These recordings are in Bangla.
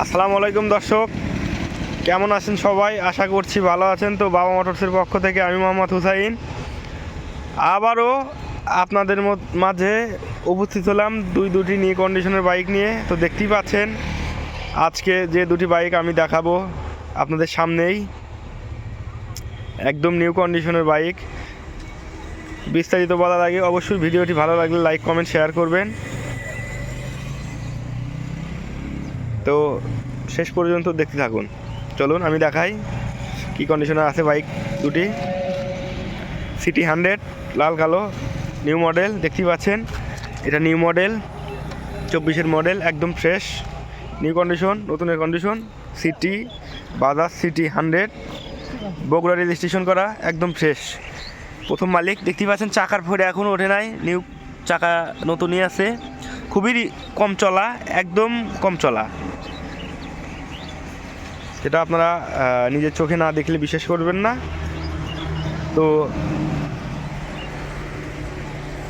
আসসালামু আলাইকুম দর্শক। কেমন আছেন সবাই? আশা করছি ভালো আছেন। তো বাবা মোটরসের পক্ষ থেকে আমি মোহাম্মদ হুসাইন। আবারও আপনাদের মাঝে উপস্থিত হলাম দুই দুটি নিয়ে কন্ডিশনের বাইক নিয়ে। তো দেখতেই পাচ্ছেন, আজকে যে দুটি বাইক আমি দেখাবো আপনাদের সামনেই। একদম নিউ কন্ডিশনের বাইক। বিস্তারিত বলার আগে অবশ্যই ভিডিওটি ভালো লাগলে লাইক, কমেন্ট, শেয়ার করবেন। তো শেষ পর্যন্ত দেখতে থাকুন। চলুন, আমি দেখাই কি কন্ডিশনে আছে বাইক দুটি। সিটি হান্ড্রেড লাল, কালো নিউ মডেল দেখতেই পাচ্ছেন। এটা নিউ মডেল চব্বিশের মডেল একদম ফ্রেশ নিউ কন্ডিশন নতুনের condition CT Bajaj CT hundred Bogura registration করা, একদম ফ্রেশ প্রথম মালিক, দেখতেই পাচ্ছেন, চাকার ফোরে এখনও ওঠে নাই। নিউ চাকা নতুনই আছে। খুবই কম চলা, একদম কম চলা। যেটা আপনারা নিজের চোখে না দেখলে বিশ্বাস করবেন না। তো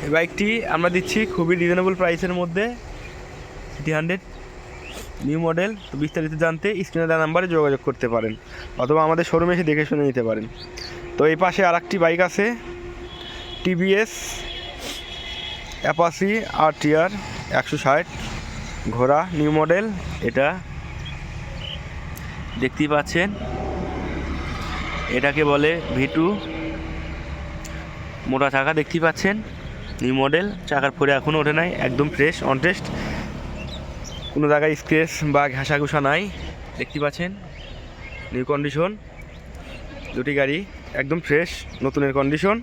এই বাইকটি আমরা দিচ্ছি খুবই রিজনেবল প্রাইসের মধ্যে সিটি হান্ড্রেড নিউ মডেল তো বিস্তারিত জানতে স্ক্রিনে দেওয়া নাম্বারে যোগাযোগ করতে পারেন, অথবা আমাদের শোরুমে এসে দেখে শুনে নিতে পারেন। তো এই পাশে আর একটি বাইক আছে টিভিএস অ্যাপাসি আর টিআর একশো ষাট, ঘোড়া নিউ মডেল এটা দেখতেই পাচ্ছেন। এটাকে বলে ভিটু মোটা চাকা দেখতেই পাচ্ছেন। নিউ মডেল চাকার পরে এখনও ওঠে নাই, একদম ফ্রেশ অন টেস্ট কোনো জায়গায় স্ক্রেচ বা ঘাসা ঘুষা নাই দেখতে পাচ্ছেন। নিউ কন্ডিশন দুটি গাড়ি একদম ফ্রেশ নতুনের কন্ডিশন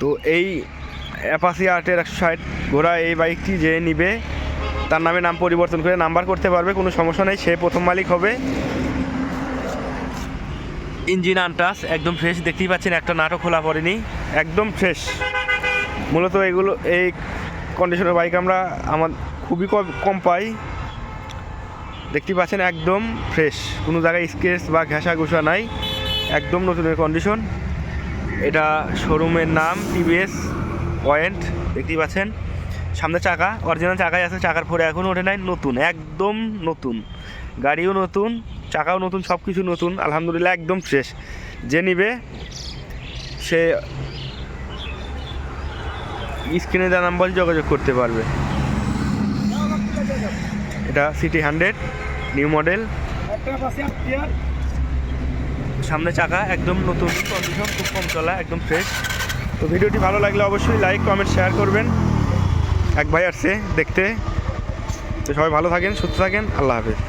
তো এই অ্যাপাসি আর্টের একশো ষাট ঘোড়া এই বাইকটি যে নিবে, তার নামে নাম পরিবর্তন করে নাম্বার করতে পারবে, কোনো সমস্যা নেই, সে প্রথম মালিক হবে। ইঞ্জিন আনটাস, একদম ফ্রেশ দেখতেই পাচ্ছেন একটা নাটক খোলা পড়েনি। একদম ফ্রেশ মূলত এগুলো, এই কন্ডিশনের বাইক আমরা আমার খুবই কম পাই। দেখতেই পাচ্ছেন একদম ফ্রেশ কোনো জায়গায় স্কেচ বা ঘেঁষা ঘুষা নাই। একদম নতুনের কন্ডিশন এটা শোরুমের নাম টিভিএস পয়েন্ট দেখতেই পাচ্ছেন। সামনে চাকা অরিজিনাল চাকাই আছে, চাকার পরে এখনও ওঠে নাই, নতুন, একদম নতুন। গাড়িও নতুন চাকাও নতুন সব কিছু নতুন, আলহামদুলিল্লাহ একদম ফ্রেশ যে নিবে, সে স্ক্রিনে দেওয়া নাম্বার যোগাযোগ করতে পারবে। এটা সিটি হান্ড্রেড নিউ মডেল সামনে চাকা, একদম নতুন কন্ডিশন খুব কম চলা, একদম ফ্রেশ তো ভিডিওটি ভালো লাগলে অবশ্যই লাইক কমেন্ট শেয়ার করবেন। এক ভাই আসছে দেখতে। তো সবাই ভালো থাকেন, সুস্থ থাকেন, আল্লাহ হাফেজ।